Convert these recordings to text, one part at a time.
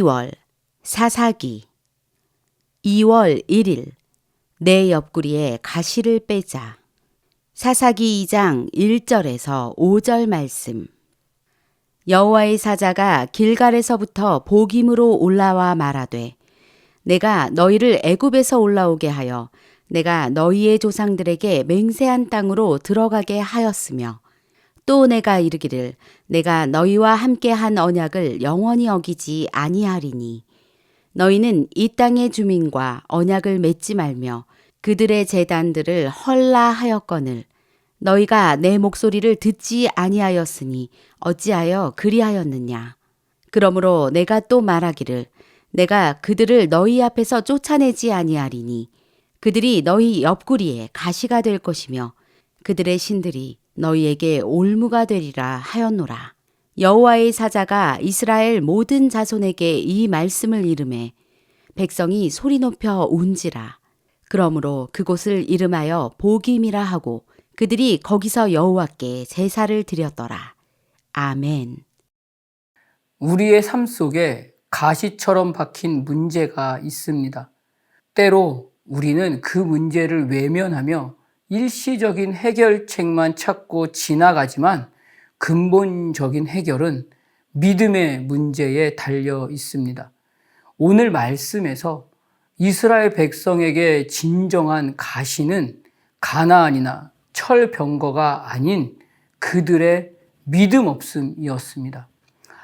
2월 사사기 2월 1일 내 옆구리에 가시를 빼자. 사사기 2장 1절에서 5절 말씀. 여호와의 사자가 길갈에서부터 복임으로 올라와 말하되 내가 너희를 애굽에서 올라오게 하여 내가 너희의 조상들에게 맹세한 땅으로 들어가게 하였으며 또 내가 이르기를 내가 너희와 함께 한 언약을 영원히 어기지 아니하리니. 너희는 이 땅의 주민과 언약을 맺지 말며 그들의 재단들을 헐라하였거늘 너희가 내 목소리를 듣지 아니하였으니 어찌하여 그리하였느냐? 그러므로 내가 또 말하기를 내가 그들을 너희 앞에서 쫓아내지 아니하리니 그들이 너희 옆구리에 가시가 될 것이며 그들의 신들이 너희에게 올무가 되리라 하였노라. 여호와의 사자가 이스라엘 모든 자손에게 이 말씀을 이름해 백성이 소리 높여 운지라. 그러므로 그곳을 이름하여 복임이라 하고 그들이 거기서 여호와께 제사를 드렸더라. 아멘. 우리의 삶 속에 가시처럼 박힌 문제가 있습니다. 때로 우리는 그 문제를 외면하며 일시적인 해결책만 찾고 지나가지만 근본적인 해결은 믿음의 문제에 달려 있습니다. 오늘 말씀에서 이스라엘 백성에게 진정한 가시는 가나안이나 철병거가 아닌 그들의 믿음 없음이었습니다.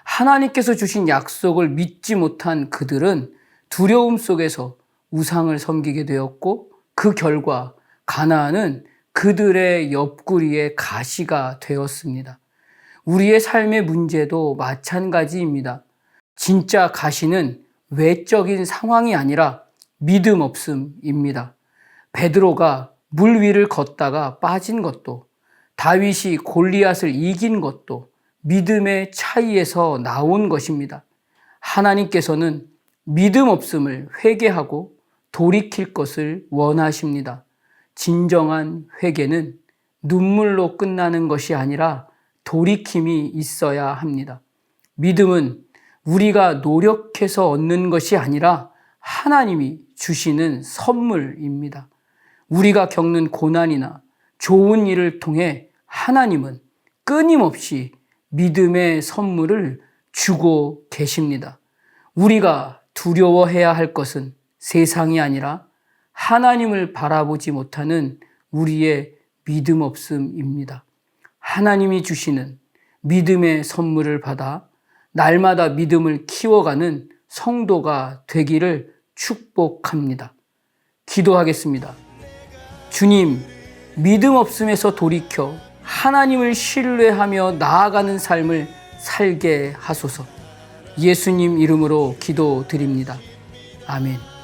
하나님께서 주신 약속을 믿지 못한 그들은 두려움 속에서 우상을 섬기게 되었고 그 결과 가나안은 그들의 옆구리에 가시가 되었습니다. 우리의 삶의 문제도 마찬가지입니다. 진짜 가시는 외적인 상황이 아니라 믿음 없음입니다. 베드로가 물 위를 걷다가 빠진 것도 다윗이 골리앗을 이긴 것도 믿음의 차이에서 나온 것입니다. 하나님께서는 믿음 없음을 회개하고 돌이킬 것을 원하십니다. 진정한 회개는 눈물로 끝나는 것이 아니라 돌이킴이 있어야 합니다. 믿음은 우리가 노력해서 얻는 것이 아니라 하나님이 주시는 선물입니다. 우리가 겪는 고난이나 좋은 일을 통해 하나님은 끊임없이 믿음의 선물을 주고 계십니다. 우리가 두려워해야 할 것은 세상이 아니라 하나님을 바라보지 못하는 우리의 믿음 없음입니다. 하나님이 주시는 믿음의 선물을 받아 날마다 믿음을 키워가는 성도가 되기를 축복합니다. 기도하겠습니다. 주님, 믿음 없음에서 돌이켜 하나님을 신뢰하며 나아가는 삶을 살게 하소서. 예수님 이름으로 기도드립니다. 아멘.